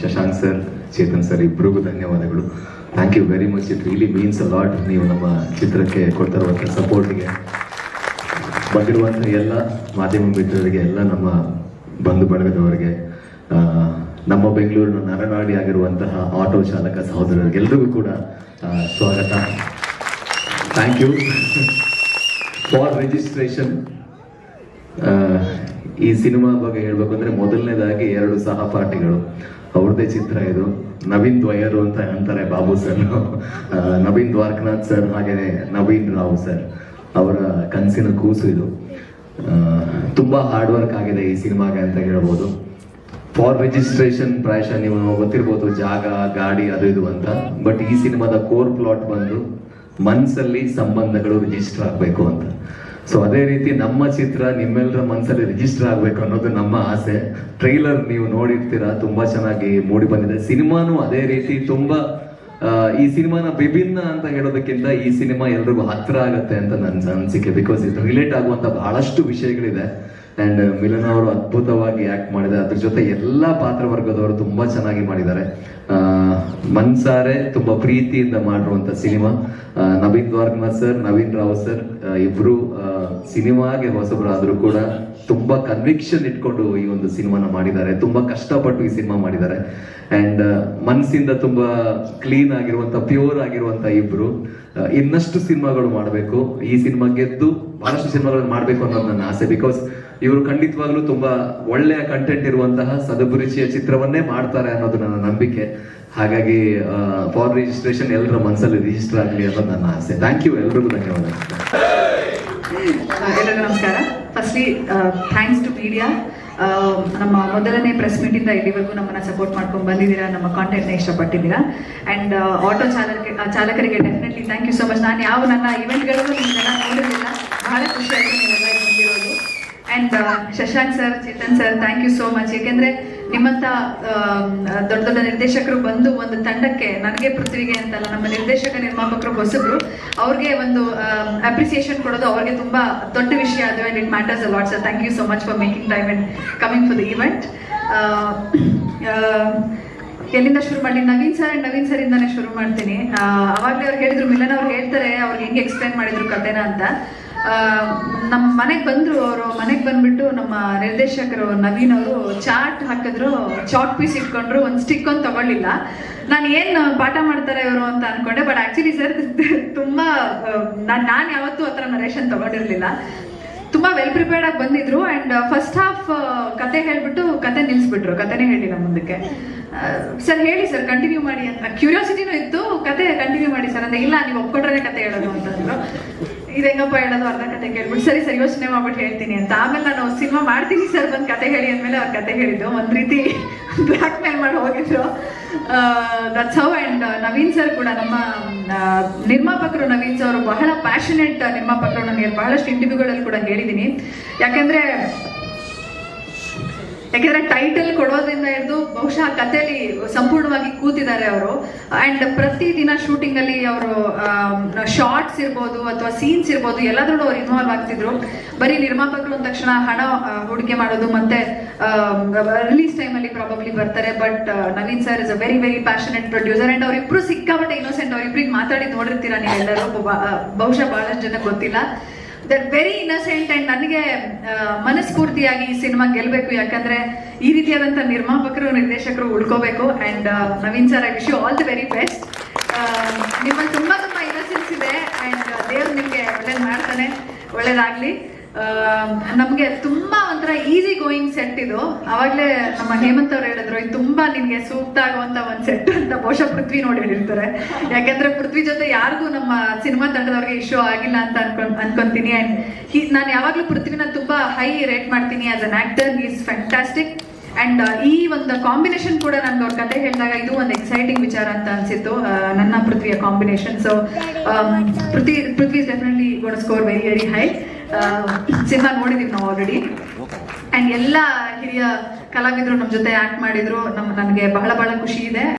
Shashank sir, Chetan sir ಇಬ್ಬರಿಗೂ ಧನ್ಯವಾದಗಳು. Thank you very much it really means a lot ನೀವು ನಮ್ಮ ಚಿತ್ರಕ್ಕೆ ಕೊಡ್ತಾ ಸಪೋರ್ಟ್ಗೆ ಬಂದಿರುವಂಥ ಎಲ್ಲ ಮಾಧ್ಯಮ ಮಿತ್ರರಿಗೆ, ಎಲ್ಲ ನಮ್ಮ ಬಂಧು ಬಳಗದವರಿಗೆ ನಮ್ಮ ಬೆಂಗಳೂರಿನ ನರನಾಡಿ ಆಗಿರುವಂತಹ ಆಟೋ ಚಾಲಕ ಸಹೋದರರಿಗೆಲ್ಲರಿಗೂ ಕೂಡ ಸ್ವಾಗತ. ಥ್ಯಾಂಕ್ ಯು ಫಾರ್ ರಿಜಿಸ್ಟ್ರೇಷನ್ ಈ ಸಿನಿಮಾ ಬಗ್ಗೆ ಹೇಳ್ಬೇಕು ಅಂದ್ರೆ ಮೊದಲನೇದಾಗಿ ಎರಡು ಸಹಪಾಠಿಗಳು. ಅವ್ರದ್ದೇ ಚಿತ್ರ ಇದು. ನವೀನ್ ದ್ವಯರು ಅಂತ ಅಂತಾರೆ ಬಾಬು ಸರ್. ನವೀನ್ ದ್ವಾರಕನಾಥ್ ಸರ್ ಹಾಗೇನೆ ನವೀನ್ ರಾವ್ ಸರ್. ಅವರ ಕನಸಿನ ಕೂಸು ಇದು. ತುಂಬಾ ಹಾರ್ಡ್ ವರ್ಕ್ ಆಗಿದೆ ಈ ಸಿನಿಮಾಗೆ ಅಂತ ಹೇಳ್ಬೋದು. ಫಾರ್ ರಿಜಿಸ್ಟ್ರೇಷನ್ ಪ್ರಾಯಶಃ ನೀವು ಗೊತ್ತಿರ್ಬೋದು, ಜಾಗ, ಗಾಡಿ ಅದು ಇದು ಅಂತ. ಬಟ್ ಈ ಸಿನಿಮಾದ ಕೋರ್ ಪ್ಲಾಟ್ ಬಂದು ಮನ್ಸಲ್ಲಿ ಸಂಬಂಧಗಳು ರಿಜಿಸ್ಟರ್ ಆಗಬೇಕು ಅಂತ. ಸೊ ಅದೇ ರೀತಿ ನಮ್ಮ ಚಿತ್ರ ನಿಮ್ಮೆಲ್ಲರ ಮನಸ್ಸಲ್ಲಿ ರಿಜಿಸ್ಟರ್ ಆಗಬೇಕು ಅನ್ನೋದು ನಮ್ಮ ಆಸೆ. ಟ್ರೈಲರ್ ನೀವು ನೋಡಿರ್ತೀರಾ, ತುಂಬಾ ಚೆನ್ನಾಗಿ ಮೂಡಿ ಬಂದಿದೆ. ಸಿನಿಮಾನು ಅದೇ ರೀತಿ ತುಂಬಾ ಈ ಸಿನಿಮಾನ ವಿಭಿನ್ನ ಅಂತ ಹೇಳೋದಕ್ಕಿಂತ ಈ ಸಿನಿಮಾ ಎಲ್ರಿಗೂ ಹತ್ರ ಆಗತ್ತೆ ಅಂತ ನನ್ನ ಅನಿಸಿಕೆ. ಬಿಕಾಸ್ ಇದು ರಿಲೇಟ್ ಆಗುವಂತ ಬಹಳಷ್ಟು ವಿಷಯಗಳಿದೆ. ಅಂಡ್ ಮಿಲನ್ ಅವರು ಅದ್ಭುತವಾಗಿ ಆಕ್ಟ್ ಮಾಡಿದೆ ಅದ್ರ ಜೊತೆ ಎಲ್ಲಾ ಪಾತ್ರ ವರ್ಗದವರು ತುಂಬಾ ಚೆನ್ನಾಗಿ ಮಾಡಿದ್ದಾರೆ. ಮನ್ಸಾರೆ ತುಂಬಾ ಪ್ರೀತಿಯಿಂದ ಮಾಡಿರುವಂತ cinema. Naveen Dwarakanath sir, Naveen Rao sir ಇಬ್ರು ಸಿನಿಮಾಗೆ ಹೊಸಬರಾದ್ರೂ ಕೂಡ ತುಂಬಾ ಕನ್ವಿಕ್ಷನ್ ಇಟ್ಕೊಂಡು ಈ ಒಂದು ಸಿನಿಮಾನ ಮಾಡಿದ್ದಾರೆ. ತುಂಬಾ ಕಷ್ಟಪಟ್ಟು ಈ ಸಿನಿಮಾ ಮಾಡಿದ್ದಾರೆ. ಅಂಡ್ ಮನಸ್ಸಿಂದ ತುಂಬಾ ಕ್ಲೀನ್ ಆಗಿರುವಂತ ಪ್ಯೂರ್ ಆಗಿರುವಂತ ಇಬ್ರು ಇನ್ನಷ್ಟು ಸಿನಿಮಾಗಳು ಮಾಡಬೇಕು. ಈ ಸಿನಿಮಾ ಗೆದ್ದು ಬಹಳಷ್ಟು ಸಿನಿಮಾಗಳನ್ನು ಮಾಡಬೇಕು ಅನ್ನೋದು ನನ್ನ ಆಸೆ. ಬಿಕಾಸ್ ಇವರು ಖಂಡಿತವಾಗ್ಲೂ ತುಂಬಾ ಒಳ್ಳೆಯ ಕಂಟೆಂಟ್ ಇರುವಂತಹ ಸದಭಿರುಚಿಯ ಚಿತ್ರವನ್ನೇ ಮಾಡ್ತಾರೆ ಅನ್ನೋದು ನನ್ನ ನಂಬಿಕೆ. ಹಾಗಾಗಿ ಫಾರ್ ರಿಜಿಸ್ಟ್ರೇಷನ್ ಎಲ್ಲರ ಮನಸ್ಸಲ್ಲಿ ರಿಜಿಸ್ಟರ್ ಆಗಲಿ ಅನ್ನೋದು ನನ್ನ ಆಸೆ. ಥ್ಯಾಂಕ್ ಯು ಎಲ್ರಿಗೂ ಧನ್ಯವಾದ. ಎಲ್ಲರಿಗೂ ನಮಸ್ಕಾರ. ಫಸ್ಟ್ಲಿ ಥ್ಯಾಂಕ್ಸ್ ಟು ಮೀಡಿಯಾ ನಮ್ಮ ಮೊದಲನೇ ಪ್ರೆಸ್ ಮೀಟಿಂದ ಇಲ್ಲಿವರೆಗೂ ನಮ್ಮನ್ನ ಸಪೋರ್ಟ್ ಮಾಡ್ಕೊಂಡು ಬಂದಿದ್ದೀರಾ, ನಮ್ಮ ಕಾಂಟೆಂಟ್ನ ಇಷ್ಟಪಟ್ಟಿದ್ದೀರಾ. ಆ್ಯಂಡ್ ಆಟೋ ಚಾಲಕ ಚಾಲಕರಿಗೆ definitely thank you so much ನಾನು ಯಾವ ನನ್ನ ಇವೆಂಟ್ಗಳಿಗೂ ನಿಮ್ಮನ್ನೆಲ್ಲ ನೋಡಿರಲಿಲ್ಲ. ಬಹಳ ಖುಷಿ ಆಯಿತು. ನೀವೆಲ್ಲ and Shashank sir Chetan sir thank you so much ಯಾಕೆಂದ್ರೆ ನಿಮ್ಮಂಥ ದೊಡ್ಡ ದೊಡ್ಡ ನಿರ್ದೇಶಕರು ಬಂದು ಒಂದು ತಂಡಕ್ಕೆ, ನನಗೆ ಪೃಥ್ವಿಗೆ ಅಂತಲ್ಲ, ನಮ್ಮ ನಿರ್ದೇಶಕ ನಿರ್ಮಾಪಕರು ಹೊಸಬ್ರು, ಅವ್ರಿಗೆ ಒಂದು ಅಪ್ರಿಸಿಯೇಷನ್ ಕೊಡೋದು ಅವ್ರಿಗೆ ತುಂಬಾ ದೊಡ್ಡ ವಿಷಯ. ಅದು and it matters ಅಲ್ವಾಟ್ sir thank you so much for making time and coming for the event ಎಲ್ಲಿಂದ ಶುರು ಮಾಡಿ Naveen sir and Naveen sir ಇಂದಾನೆ ಶುರು ಮಾಡ್ತೀನಿ. ಅವಾಗ್ಲೇ ಅವ್ರು ಹೇಳಿದ್ರು, ಮಿಲನ್ ಅವ್ರು ಹೇಳ್ತಾರೆ ಅವ್ರಿಗೆ ಹೆಂಗೆ ಎಕ್ಸ್ಪ್ಲೈನ್ ಮಾಡಿದ್ರು ಕಥೆನ ಅಂತ. ನಮ್ಮ ಮನೆಗೆ ಬಂದರು ಅವರು, ಮನೆಗೆ ಬಂದ್ಬಿಟ್ಟು ನಮ್ಮ ನಿರ್ದೇಶಕರು ನವೀನ್ ಅವರು ಚಾಟ್ ಹಾಕಿದ್ರು ಚಾಟ್ ಪೀಸ್ ಇಟ್ಕೊಂಡ್ರು, ಒಂದು ಸ್ಟಿಕ್ ಒಂದು ತಗೊಳ್ಳಿಲ್ಲ. ನಾನು ಏನು ಪಾಠ ಮಾಡ್ತಾರೆ ಇವರು ಅಂತ ಅನ್ಕೊಂಡೆ ಬಟ್ ಆ್ಯಕ್ಚುಲಿ ಸರ್ ತುಂಬ ನಾನು ನಾನು ಯಾವತ್ತೂ ಆ ಥರ ನರೇಷನ್ ತಗೊಂಡಿರಲಿಲ್ಲ. ತುಂಬ ವೆಲ್ ಪ್ರಿಪೇರ್ಡ್ ಆಗಿ ಬಂದಿದ್ರು ಆ್ಯಂಡ್ ಫಸ್ಟ್ ಹಾಫ್ ಕತೆ ಹೇಳ್ಬಿಟ್ಟು ಕತೆ ನಿಲ್ಲಿಸ್ಬಿಟ್ರು ಕತೆನೇ ಹೇಳಿಲ್ಲ ಮುಂದಕ್ಕೆ. ಸರ್ ಹೇಳಿ ಸರ್ ಕಂಟಿನ್ಯೂ ಮಾಡಿ ಅಂತ. ಕ್ಯೂರಿಯಾಸಿಟಿನೂ ಇತ್ತು, ಕತೆ ಕಂಟಿನ್ಯೂ ಮಾಡಿ ಸರ್ ಅಂದರೆ ಇಲ್ಲ, ನೀವು ಒಪ್ಕೊಂಡ್ರೆ ಕತೆ ಹೇಳೋದು ಅಂತಂದ್ರು ಇದು ಹೆಂಗಪ್ಪ ಹೇಳೋದು ಅರ್ಧ ಕತೆ ಕೇಳ್ಬಿಟ್ಟು, ಸರಿ ಸರಿ, ಯೋಚನೆ ಮಾಡ್ಬಿಟ್ಟು ಹೇಳ್ತೀನಿ ಅಂತ. ಆಮೇಲೆ ನಾನು ಸಿನಿಮಾ ಮಾಡ್ತೀನಿ ಸರ್, ಬಂದು ಕತೆ ಹೇಳಿ ಅಂದಮೇಲೆ ಅವ್ರ ಕತೆ ಹೇಳಿದ್ದು. ಒಂದು ರೀತಿ ಬ್ಲ್ಯಾಕ್ ಮೇಲ್ ಮಾಡಿ ಹೋಗಿದ್ರು. That's how and Naveen sir ಕೂಡ ನಮ್ಮ ನಿರ್ಮಾಪಕರು ನವೀನ್ ಸರ್ ಬಹಳ ಪ್ಯಾಷನೆಟ್ ನಿರ್ಮಾಪಕರು. ನನಗೆ ಬಹಳಷ್ಟು ಇಂಟರ್ವ್ಯೂಗಳಲ್ಲಿ ಕೂಡ ಹೇಳಿದ್ದೀನಿ ಯಾಕಂದ್ರೆ ಯಾಕೆಂದ್ರೆ ಟೈಟಲ್ ಕೊಡೋದ್ರಿಂದ ಹಿಡಿದು ಬಹುಶಃ ಕಥೆಯಲ್ಲಿ ಸಂಪೂರ್ಣವಾಗಿ ಕೂತಿದ್ದಾರೆ ಅವರು. ಅಂಡ್ ಪ್ರತಿ ದಿನ ಶೂಟಿಂಗ್ ಅಲ್ಲಿ ಅವರು ಶಾರ್ಟ್ಸ್ ಇರ್ಬೋದು ಅಥವಾ ಸೀನ್ಸ್ ಇರ್ಬೋದು ಎಲ್ಲದ್ರಲ್ಲೂ ಅವ್ರು ಇನ್ವಾಲ್ವ್ ಆಗ್ತಿದ್ರು. ಬರೀ ನಿರ್ಮಾಪಕರು ಅಂದ ತಕ್ಷಣ ಹಣ ಹೂಡಿಕೆ ಮಾಡೋದು ಮತ್ತೆ ರಿಲೀಸ್ ಟೈಮ್ ಅಲ್ಲಿ ಪ್ರಾಬಬ್ಲಿ ಬರ್ತಾರೆ. But Naveen sir is a very very passionate producer and ಅವ್ರಿಬ್ರು ಸಿಕ್ಕಾಪಟ್ಟೆ ಇನ್ನೋಸೆಂಟ್ ಅವ್ರಿಬ್ರಿಗೆ ಮಾತಾಡಿ ನೋಡಿರ್ತೀರಾ ನೀವೆಲ್ಲರೂ? ಬಹುಶಃ ಬಹಳಷ್ಟು ಜನ ಗೊತ್ತಿಲ್ಲ. ದಟ್ ವೆರಿ ಇನ್ನಸೆಂಟ್ ಅಂಡ್ ನನಗೆ ಮನಸ್ಫೂರ್ತಿಯಾಗಿ ಈ ಸಿನಿಮಾ ಗೆಲ್ಲಬೇಕು ಯಾಕಂದ್ರೆ ಈ ರೀತಿಯಾದಂಥ ನಿರ್ಮಾಪಕರು, ನಿರ್ದೇಶಕರು ಉಳ್ಕೋಬೇಕು. And Naveen sir I wish you all the very best ನಿಮ್ಮಲ್ಲಿ ತುಂಬ ತುಂಬ ಇನ್ನಸೆನ್ಸ್ ಇದೆ. ಅಂಡ್ ದೇವ್ರು ನಿಮಗೆ ಒಳ್ಳೇದು ಮಾಡ್ತಾನೆ. ಒಳ್ಳೇದಾಗ್ಲಿ. ನಮಗೆ ತುಂಬಾ ಸೆಟ್ ಇದು. ಅವಾಗಲೇ ನಮ್ಮ ಹೇಮಂತ್ ಅವ್ರು ಹೇಳಿದ್ರು, ಇದು ತುಂಬಾ ನಿನ್ಗೆ ಸೂಕ್ತ ಆಗುವಂತ ಒಂದು ಸೆಟ್ ಅಂತ ಬಹುಶಃ ಪೃಥ್ವಿ ನೋಡಿ ಹೇಳಿರ್ತಾರೆ. ಯಾಕಂದ್ರೆ ಪೃಥ್ವಿ ಜೊತೆ ಯಾರಿಗೂ ನಮ್ಮ ಸಿನಿಮಾ ತಂಡದವ್ರಿಗೆ ಇಶ್ಯೂ ಆಗಿಲ್ಲ ಅಂತ ಅನ್ಕೊಂಡ್ ಅನ್ಕೊಂತೀನಿ. ಅಂಡ್ ನಾನು ಯಾವಾಗ್ಲೂ ಪೃಥ್ವಿನ ತುಂಬಾ ಹೈ ರೇಟ್ ಮಾಡ್ತೀನಿ as an actor is fantastic and ಈ ಒಂದು ಕಾಂಬಿನೇಷನ್ ಕೂಡ ನನ್ಗೆ ಅವ್ರ ಕತೆ ಹೇಳಿದಾಗ ಇದು ಒಂದು ಎಕ್ಸೈಟಿಂಗ್ ವಿಚಾರ ಅಂತ ಅನ್ಸಿತ್ತು. ನನ್ನ ಪೃಥ್ವಿಯ combination so Prithvi Prithvi definitely gonna score very very high cinema ನೋಡಿದೀವಿ ನಾವು ಆಲ್ರೆಡಿ ಅಂಡ್ ಎಲ್ಲ ಹಿರಿಯ ಕಲಾವಿದರು ನಮ್ಮ ಜೊತೆ ಆಕ್ಟ್ ಮಾಡಿದ್ರು ನಮ್ಮ ನನಗೆ ಬಹಳ ಬಹಳ ಖುಷಿ ಇದೆ.